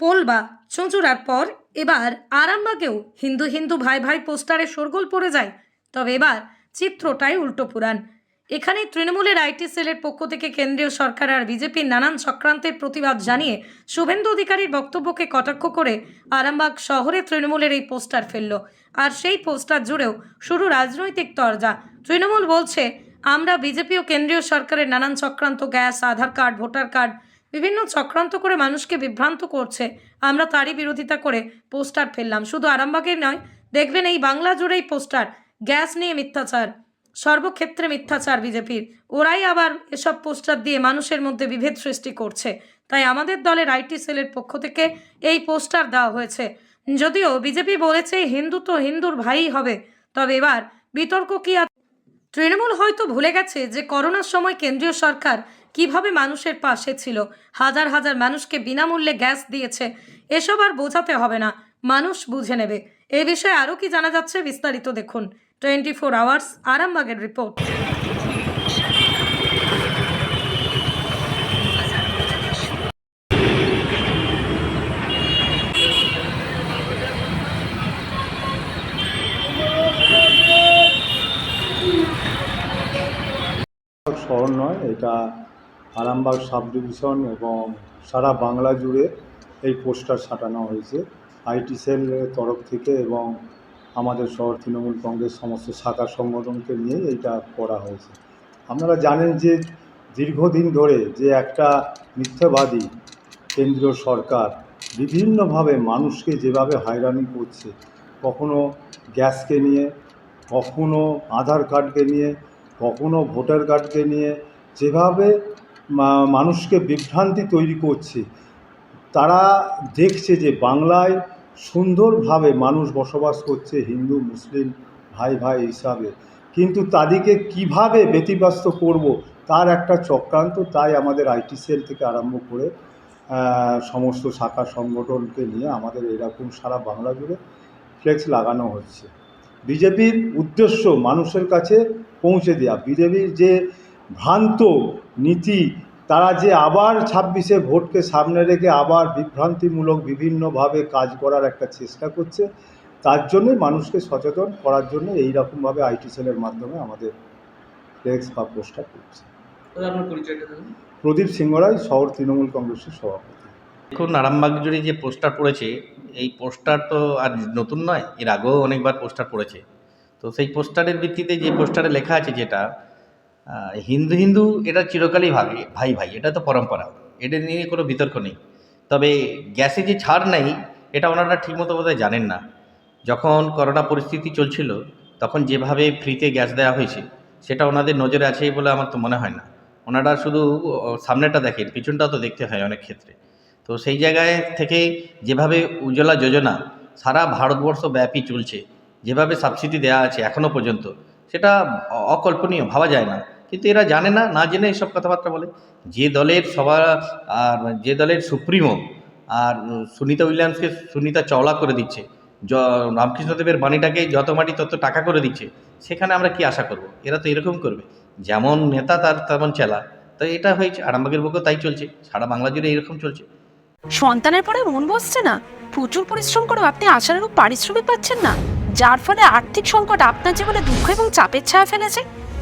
Pole বা চুঁচুড়ার পর এবার আরামবাগেও হিন্দু হিন্দু ভাই ভাই পোস্টারে শোরগোল পড়ে যায়। তবে এবার চিত্রটাই উল্টো পুরাণ। এখানে তৃণমূলের আইটি সেলের পক্ষ থেকে কেন্দ্রীয় সরকার আর বিজেপির নানান চক্রান্তের প্রতিবাদ জানিয়ে শুভেন্দু অধিকারীর বক্তব্যকে কটাক্ষ করে আরামবাগ শহরে তৃণমূলের এই পোস্টার ফেলল। আর সেই পোস্টার জুড়েও শুরু রাজনৈতিক তরজা। তৃণমূল বলছে, আমরা বিজেপি ও কেন্দ্রীয় সরকারের নানান চক্রান্ত gas, Aadhaar card, voter card বিভিন্ন চক্রান্ত করে মানুষকে বিভ্রান্ত করছে। আমরা তারই বিরোধিতা করে পোস্টার ফেললাম। শুধু আরামবাগের নয়, দেখবেন এই বাংলা জুড়েই পোস্টার, গ্যাস নিয়ে মিথ্যাচার, সর্বক্ষেত্রে মিথ্যাচার বিজেপির। ওরাই আবার এসব পোস্টার দিয়ে মানুষের মধ্যে বিভেদ সৃষ্টি করছে। তাই আমাদের দলের আইটি সেলের পক্ষ থেকে এই পোস্টার দেওয়া হয়েছে। যদিও বিজেপি বলেছে হিন্দু তো হিন্দুর ভাই হবে, তবে এবার বিতর্ক কি তৃণমূল হয়তো ভুলে গেছে যে করোনার সময় কেন্দ্রীয় সরকার কীভাবে মানুষের পাশে ছিল? হাজার হাজার মানুষকে বিনামূল্যে গ্যাস দিয়েছে। এসব আর বোঝাতে হবে না। মানুষ বুঝে নেবে। এ বিষয়ে আরও কি জানা যাচ্ছে বিস্তারিত দেখুন। টোয়েন্টি ফোর আওয়ার্স, আরামবাগের রিপোর্ট। শহর নয়, এটা আরামবাগ সাব ডিভিশন এবং সারা বাংলা জুড়ে এই পোস্টার সাটানো হয়েছে। আইটি সেলের তরফ থেকে এবং আমাদের শহর তৃণমূল কংগ্রেস সমস্ত শাখা সংগঠনকে নিয়ে এইটা করা হয়েছে। আপনারা জানেন যে দীর্ঘদিন ধরে যে একটা মিথ্যাবাদী কেন্দ্রীয় সরকার বিভিন্নভাবে মানুষকে যেভাবে হয়রানি করছে, কখনো গ্যাসকে নিয়ে, কখনো আধার কার্ডকে নিয়ে, কখনো ভোটার কার্ডকে নিয়ে, যেভাবে মানুষকে বিভ্রান্তি তৈরি করছে। তারা দেখছে যে বাংলায় সুন্দরভাবে মানুষ বসবাস করছে হিন্দু, মুসলিম ভাই ভাই হিসাবে। কিন্তু তাদেরকে কীভাবে ব্যতিব্যস্ত করব তার একটা চক্রান্ত, তাই আমাদের আইটি সেল থেকে আরম্ভ করে সমস্ত শাখা সংগঠনকে নিয়ে আমাদের এরকম সারা বাংলা জুড়ে ফ্লেক্স লাগানো হচ্ছে। বিজেপির উদ্দেশ্য মানুষের কাছে পৌঁছে দেওয়া বিজেপির যে ভ্রান্ত নীতি তারা যে আবার ছাব্বিশে ভোটকে সামনে রেখে আবার বিভ্রান্তিমূলক বিভিন্নভাবে কাজ করার একটা চেষ্টা করছে তার জন্যই মানুষকে সচেতন করার জন্য এই রকমভাবে আইটি সেলের মাধ্যমে আমাদের ফ্লেক্স বা পোস্টার করছে। প্রদীপ সিংহরাই শহর তৃণমূল কংগ্রেসের সভাপতি। দেখুন আরামবাগ জুড়ে যে পোস্টার পড়েছে এই পোস্টার তো আর নতুন নয় এর আগেও অনেকবার পোস্টার পড়েছে। তো সেই পোস্টারের ভিত্তিতে যে পোস্টারে লেখা আছে যেটা হিন্দু হিন্দু এটা চিরকালই ভাবে, ভাই ভাই, এটা তো পরম্পরা। এটা নিয়ে কোনো বিতর্ক নেই। তবে গ্যাসে যে ছাড় নেই, এটা ওনারা ঠিকমতো বোধহয় জানেন না। যখন করোনা পরিস্থিতি চলছিল, তখন যেভাবে ফ্রিতে গ্যাস দেওয়া হয়েছে, সেটা ওনাদের নজরে আছে বলে আমার তো মনে হয় না। ওনারা শুধু সামনেটা দেখেন, পিছনটাও তো দেখতে হয় অনেক ক্ষেত্রে। তো সেই জায়গায় থেকে যেভাবে উজ্জ্বলা যোজনা, সারা ভারতবর্ষ ব্যাপী চলছে, যেভাবে সাবসিডি দেওয়া আছে এখনও পর্যন্ত, সেটা অকল্পনীয়, ভাবা যায় না। কিন্তু এরা জানে না না জেনে এসব কথাবার্তা বলে। যে দলের সবার আর যে দলের সুপ্রিমো আর সুনিতা উইলিয়ামসকে সুনিতা চওলা করে দিচ্ছে য রামকৃষ্ণদেবের বাণীটাকে যত মাটি তত টাকা করে দিচ্ছে, সেখানে আমরা কি আশা করব? এরা তো এরকম করবে। যেমন নেতা তার তেমন চেলা। তো এটা হয়েছে, আরামবাগের বুকেও তাই চলছে, সারা বাংলা জুড়ে এরকম চলছে। সন্তানের পরে মন বসছে না। প্রচুর পরিশ্রম করেও আপনি আশানুরূপ পারিশ্রমিক পাচ্ছেন না। যার ফলে আর্থিক সংকট আপনার জীবনে দুঃখ এবং চাপের ছায়া ফেলেছে।